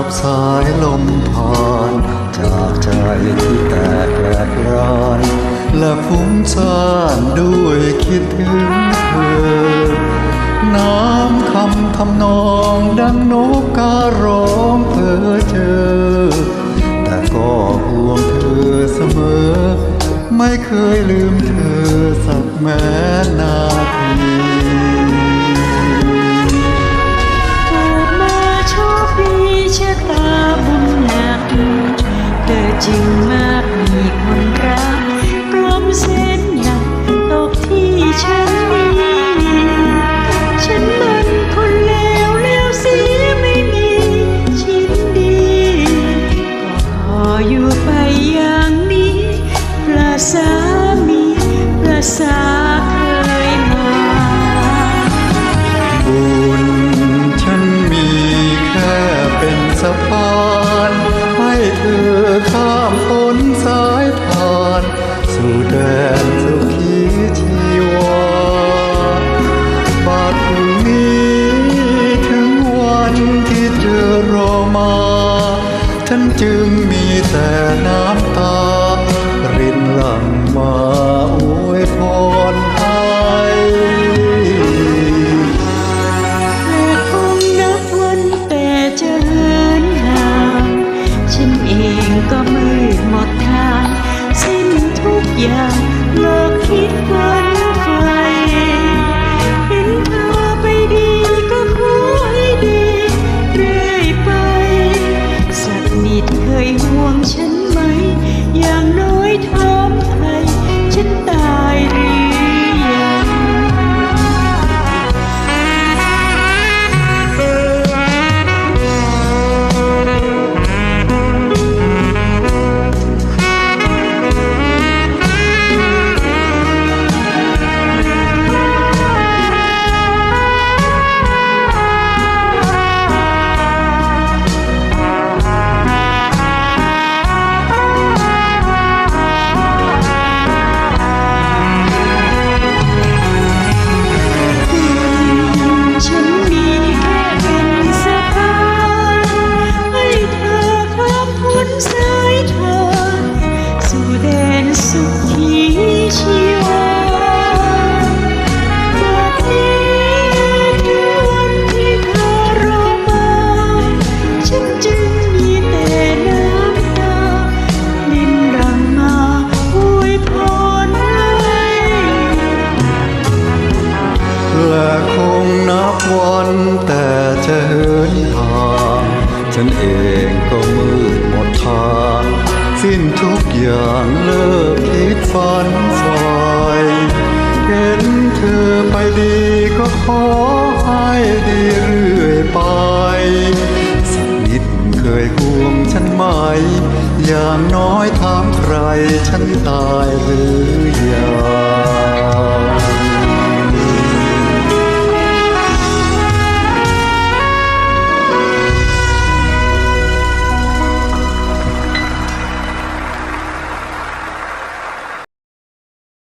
ับสายลมผ่านจากใจที่แตกแหลกรานและฟุ้งซ่านด้วยคิดถึงเธอ น้ำคำทำนองดังนกการ้องเพ้อเจอ แต่ก็ห่วงเธอเสมอ ไม่เคยลืมเธอ เกิ ฉันจึงมีแต่น้ำตา รินหลั่งมาอวยพรให้แต่คงนับวันแต่จะเหินห่างฉันเองก็มืดหมดทาง สิ้นทุกอย่าง ฉันเองก็มืดหมดทางสิ้นทุกอย่างเลิกคิดฝันใฝ่เห็นเธอไปดีก็ขอให้ดีเรื่อยไป สักนิดเคยห่วงฉันไหม อย่างน้อยถามใครฉันตายหรือยัง